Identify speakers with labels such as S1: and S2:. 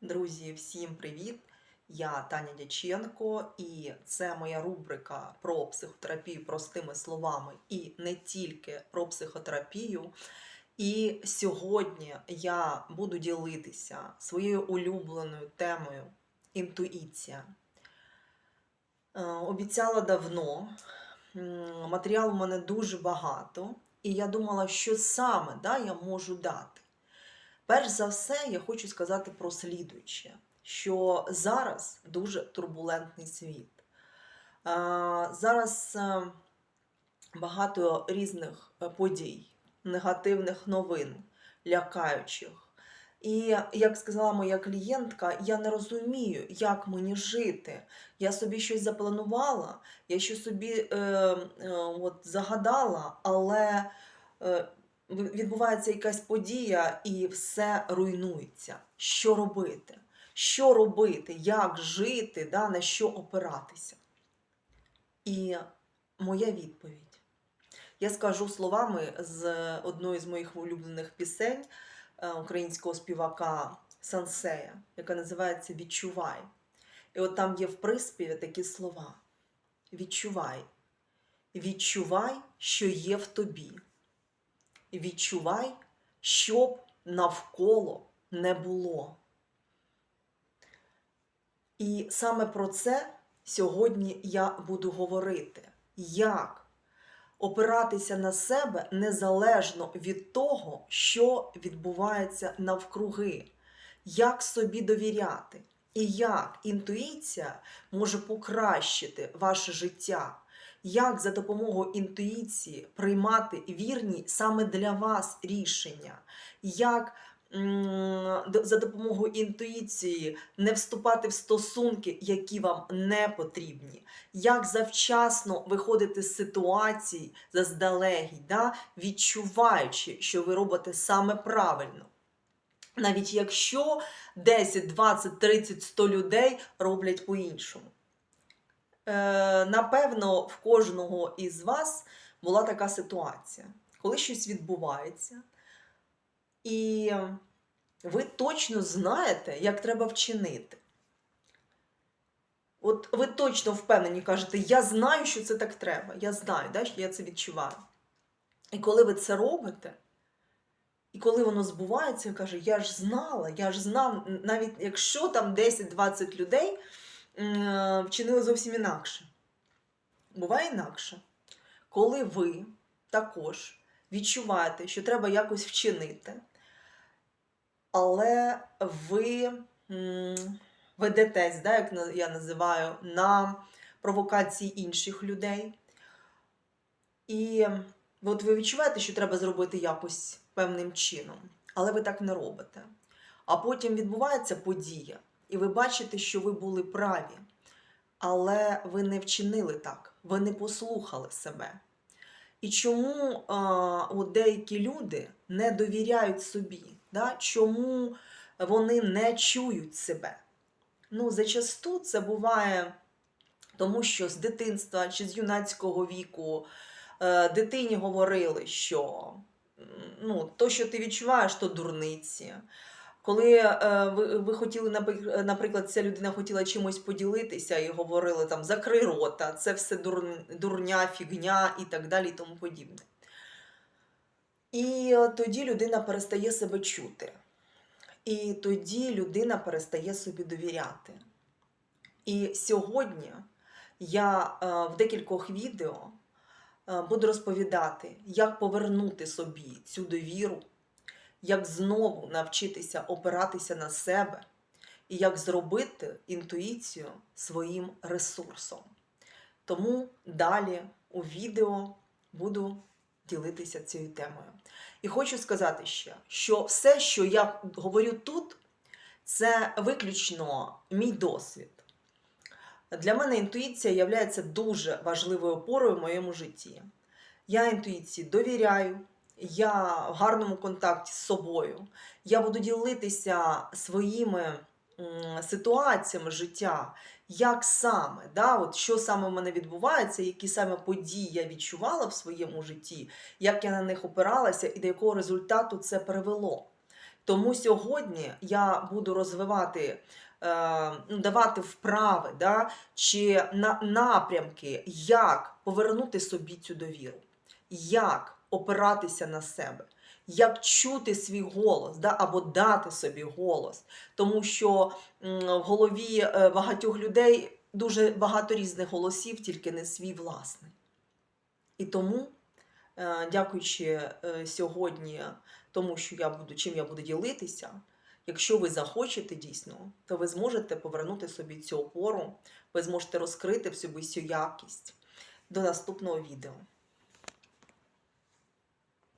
S1: Друзі, всім привіт! Я Таня Дяченко, і це моя рубрика про психотерапію простими словами і не тільки про психотерапію. І сьогодні я буду ділитися своєю улюбленою темою інтуїція. Е, Обіцяла давно, матеріалу в мене дуже багато, і я думала, що саме да, я можу дати. Перш за все, я хочу сказати про слідуюче, що зараз дуже турбулентний світ. Зараз е, багато різних е, подій, негативних новин, лякаючих. І як сказала моя клієнтка, я не розумію, як мені жити. Я собі щось запланувала, я щось собі е, е, от, загадала, але е, відбувається якась подія і все руйнується. Що робити? Що робити, як жити, да, на що опиратися? І моя відповідь. Я скажу словами з одної з моїх улюблених пісень е, українського співака Сансея, яка називається Відчувай. І от там є в приспіві такі слова: Відчувай. Відчувай, що є в тобі. Відчувай, щоб навколо не було. І саме про це сьогодні я буду говорити. Як опиратися на себе незалежно від того, що відбувається навкруги, як собі довіряти, і як інтуїція може покращити ваше життя, як за допомогою інтуїції приймати вірні саме для вас рішення, як за допомогою інтуїції не вступати в стосунки, які вам не потрібні, як завчасно виходити з ситуацій заздалегідь, да? відчуваючи, що ви робите саме правильно. Навіть якщо 10, 20, 30, 100 людей роблять по-іншому. Е, напевно, в кожного із вас була така ситуація, коли щось відбувається, і ви точно знаєте, як треба вчинити. От ви точно впевнені кажете, я знаю, що це так треба. Я знаю, да, що я це відчуваю. І коли ви це робите, і коли воно збувається, каже, я ж знала, я ж знав, навіть якщо там 10-20 людей вчинили зовсім інакше. Буває інакше, коли ви також відчуваєте, що треба якось вчинити, але ви ведетесь, да, як я називаю, на провокації інших людей. І от ви відчуваєте, що треба зробити якось певним чином, але ви так не робите. А потім відбувається подія, і ви бачите, що ви були праві, але ви не вчинили так, ви не послухали себе. І чому а, от деякі люди не довіряють собі? Да? Чому вони не чують себе? Ну, зачасту це буває тому, що з дитинства чи з юнацького віку е, дитині говорили, що ну, то, що ти відчуваєш, то дурниці. Коли е, ви, ви хотіли, наприклад, ця людина хотіла чимось поділитися і говорили там закрий рота, це все дур, дурня, фігня і так далі, і тому подібне. І е, тоді людина перестає себе чути. І тоді людина перестає собі довіряти. І сьогодні я е, в декількох відео буду розповідати, як повернути собі цю довіру, як знову навчитися опиратися на себе і як зробити інтуїцію своїм ресурсом. Тому далі у відео буду ділитися цією темою. І хочу сказати ще, що все, що я говорю тут, це виключно мій досвід. Для мене інтуїція є дуже важливою опорою в моєму житті. Я інтуїції довіряю, я в гарному контакті з собою. Я буду ділитися своїми ситуаціями життя, як саме, да, от що саме в мене відбувається, які саме події я відчувала в своєму житті, як я на них опиралася і до якого результату це привело. Тому сьогодні я буду розвивати, е, ну, давати вправи да, чи на, напрямки, як повернути собі цю довіру, як опиратися на себе, як чути свій голос, да, або дати собі голос. Тому що в голові е, багатьох людей дуже багато різних голосів, тільки не свій власний. І тому, е, дякуючи е, сьогодні тому, що я буду, чим я буду ділитися, якщо ви захочете дійсно, то ви зможете повернути собі цю опору, ви зможете розкрити в собі цю якість. До наступного відео.